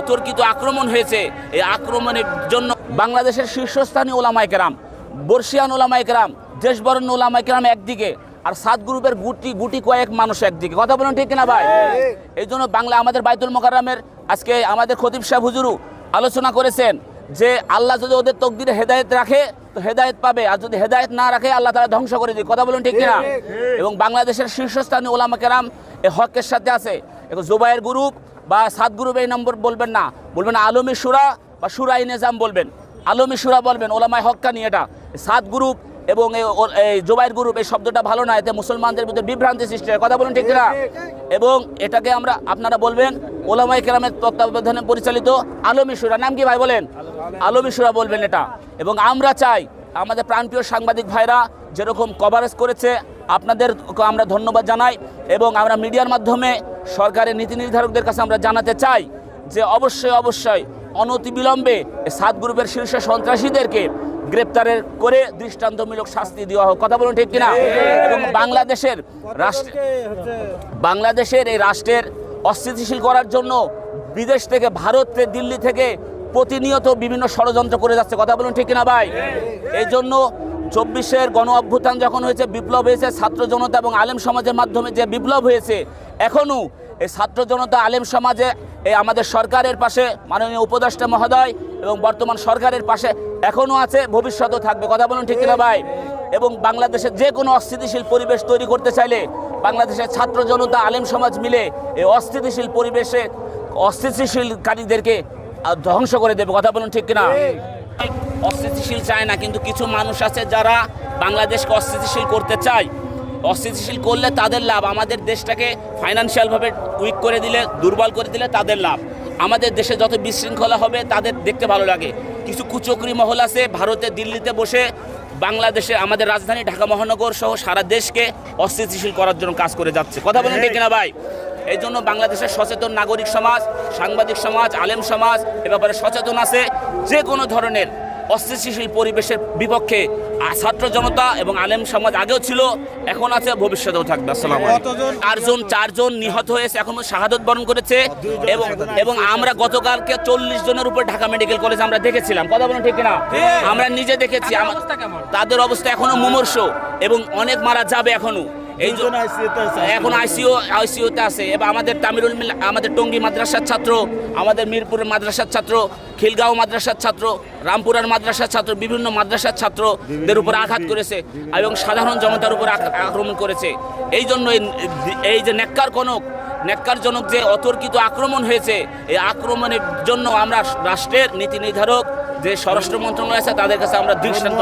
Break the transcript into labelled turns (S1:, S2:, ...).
S1: অতর্কিত আক্রমণ হয়েছে। এই আক্রমণের জন্য বাংলাদেশের শীর্ষস্থানীয় ওলামায় কেরাম বর্ষিয়ান ওলামায় কেরাম দেশবরণ্য ওলামায় কেরাম একদিকে আর সাত গ্রুপের গুটি গুটি কয়েক মানুষ একদিকে। কথা বলুন ঠিক কিনা ভাই? এই জন্য বাংলা আমাদের বাইতুল মোকাররামের আজকে আমাদের খতিব সাহেব হুজুরু আলোচনা করেছেন যে আল্লাহ যদি ওদের তকদিরে হেদায়েত রাখে তো হেদায়েত পাবে। আর যদি হেদায়েত না রাখে আল্লাহ তারা ধ্বংস করে দিবে। কথা বলুন ঠিক কিনা? এবং বাংলাদেশের শীর্ষস্থানীয় ওলামা কেরাম এই হকের সাথে আছে। এখন জুবাইয়ের গ্রুপ বা সাত গ্রুপ এই নম্বর বলবেন না, বলবেন আলমী সুরা বা সুরাই নিজাম বলবেন। আলমী সুরা বলবেন, ওলামায় নিয়ে এটা। সাত গ্রুপ এবং এই জোবাইর গ্রুপ এই শব্দটা ভালো না, এতে মুসলমানদের মধ্যে বিভ্রান্তি সৃষ্টি হয়। কথা বলুন ঠিক না এবং এটাকে আমরা, আপনারা বলবেন ওলামাই কেরামের তত্ত্বাবধানে পরিচালিত আলমী সুরা। নাম কি ভাই বলেন? আলমী সুরা বলবেন এটা। এবং আমরা চাই, আমাদের প্রাণপ্রিয় সাংবাদিক ভাইরা যেরকম কভারেজ করেছে আপনাদের আমরা ধন্যবাদ জানাই এবং আমরা মিডিয়ার মাধ্যমে সরকারের নীতি নির্ধারকদের কাছে আমরা জানাতে চাই যে অবশ্যই অবশ্যই অনতিবিলম্বে সাত গ্রুপের শীর্ষ সন্ত্রাসীদেরকে গ্রেপ্তারের করে দৃষ্টান্তমূলক শাস্তি দেওয়া হোক। কথা বলুন ঠিক কিনা? এবং বাংলাদেশের রাষ্ট্র বাংলাদেশের এই রাষ্ট্রের অস্থিতিশীল করার জন্য বিদেশ থেকে ভারত দিল্লি থেকে প্রতিনিয়ত বিভিন্ন ষড়যন্ত্র করে যাচ্ছে। কথা বলুন ঠিক কিনা ভাই? এই জন্য চব্বিশের গণ অভ্যুত্থান যখন হয়েছে, বিপ্লব হয়েছে, ছাত্র জনতা এবং আলেম সমাজের মাধ্যমে যে বিপ্লব হয়েছে, এখনও এই ছাত্র জনতা, আলেম সমাজে এই আমাদের সরকারের পাশে, মাননীয় উপদেষ্টা মহোদয় এবং বর্তমান সরকারের পাশে এখনও আছে, ভবিষ্যতেও থাকবে। কথা বলুন ঠিক কিনা ভাই? এবং বাংলাদেশের যে কোনো অস্থিতিশীল পরিবেশ তৈরি করতে চাইলে বাংলাদেশের ছাত্র জনতা, আলেম সমাজ মিলে এই অস্থিতিশীল পরিবেশে অস্থিতিশীলকারীদেরকে ধ্বংস করে দেবে। কথা বলুন ঠিক কিনা? অস্থিতিশীল চায় না, কিন্তু কিছু মানুষ আছে যারা বাংলাদেশকে অস্থিতিশীল করতে চায়। অস্থিতিশীল করলে তাদের লাভ, আমাদের দেশটাকে ফাইন্যান্সিয়ালভাবে উইক করে দিলে, দুর্বল করে দিলে তাদের লাভ। আমাদের দেশে যত বিশৃঙ্খলা হবে, তাদের দেখতে ভালো লাগে। কিছু কুচক্রি মহল আছে, ভারতে দিল্লিতে বসে বাংলাদেশে আমাদের রাজধানী ঢাকা মহানগর সহ সারা দেশকে অস্থিতিশীল করার জন্য কাজ করে যাচ্ছে। কথা বলেন ঠিক না ভাই? এই জন্য বাংলাদেশের সচেতন নাগরিক সমাজ, সাংবাদিক সমাজ, আলেম সমাজ এ ব্যাপারে সচেতন আছে, যে কোনো ধরনের অস্থিতিশীল পরিবেশের বিপক্ষে ছাত্র জনতা এবং আলেম সমাজ আগেও ছিল এখন আছে ভবিষ্যতেও থাকবে। আসসালাম চারজন চারজন নিহত হয়েছে এখনও শাহাদত বরণ করেছে এবং এবং আমরা গতকালকে চল্লিশ জনের উপর ঢাকা মেডিকেল কলেজ আমরা দেখেছিলাম। কথা বলুন ঠিক না আমরা নিজে দেখেছি তাদের অবস্থা এখনও মুমর্ষ এবং অনেক মারা যাবে এখনও। এই এখন আইসিও আইসিওতে আছে। এবার আমাদের তামিরুল আমাদের টঙ্গী মাদ্রাসার ছাত্র আমাদের মিরপুরের মাদ্রাসার ছাত্র খিলগাঁও মাদ্রাসার ছাত্র রামপুরার মাদ্রাসার ছাত্র বিভিন্ন মাদ্রাসার ছাত্রদের উপর আঘাত করেছে এবং সাধারণ জনতার উপর আক্রমণ করেছে। এই জন্য এই- এই যে নেককার কনক নেককারজনক যে অতর্কিত আক্রমণ হয়েছে এই আক্রমণের জন্য আমরা রাষ্ট্রের নীতি নির্ধারক যে স্বরাষ্ট্র মন্ত্রণালয় আছে তাদের কাছে আমরা দৃষ্টান্ত